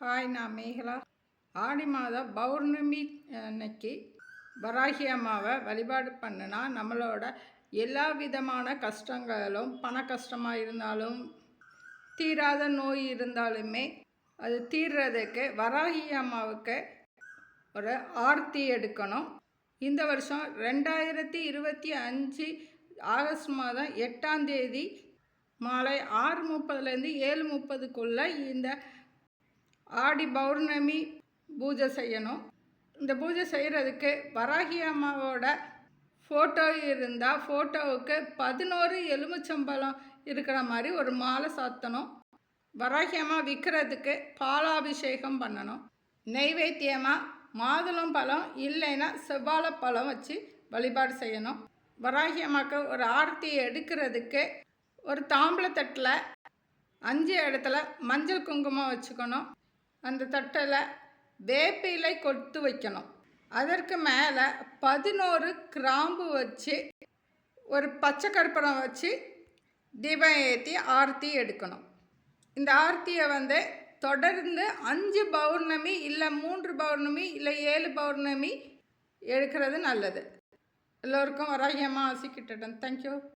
Hi நான் மேகலா. ஆடி மாதம் பௌர்ணமி அன்னைக்கு வராகி அம்மாவை வழிபாடு பண்ணுனா நம்மளோட எல்லா விதமான கஷ்டங்களும் பண கஷ்டமாக இருந்தாலும் தீராத நோய் இருந்தாலுமே அது தீர்றதுக்கு வராகி அம்மாவுக்கு ஒரு ஆர்த்தி எடுக்கணும். இந்த வருஷம் ரெண்டாயிரத்தி இருபத்தி அஞ்சு ஆகஸ்ட் மாதம் எட்டாம் தேதி மாலை ஆறு முப்பதுலேருந்து ஏழு முப்பதுக்குள்ளே இந்த ஆடி பௌர்ணமி பூஜை செய்யணும். இந்த பூஜை செய்கிறதுக்கு வராகி அம்மாவோட ஃபோட்டோ இருந்தால் ஃபோட்டோவுக்கு பதினோரு எலுமிச்சம்பழம் இருக்கிற மாதிரி ஒரு மாலை சாத்தணும். வராகி அம்மா விற்கிறதுக்கு பாலாபிஷேகம் பண்ணணும். நெய்வேத்தியமாக மாதுளம் பழம் இல்லைன்னா செவ்வாழை பழம் வச்சு வழிபாடு செய்யணும். வராகி அம்மாவுக்கு ஒரு ஆரத்தி எடுக்கிறதுக்கு ஒரு தாம்பளத்தட்டில் அஞ்சு இடத்துல மஞ்சள் குங்குமம் வச்சுக்கணும். அந்த தட்டில் வேப்பிலை கொத்து வைக்கணும். அதற்கு மேலே பதினோரு கிராம்பு வச்சு ஒரு பச்சை கற்பூரம் வச்சு தீபம் ஏற்றி ஆரத்தி எடுக்கணும். இந்த ஆர்த்தியை வந்து தொடர்ந்து அஞ்சு பௌர்ணமி இல்லை மூன்று பௌர்ணமி இல்லை ஏழு பௌர்ணமி எடுக்கிறது நல்லது. எல்லோருக்கும் வராயமாக ஆசிக்கிட்டேன் தேங்க்யூ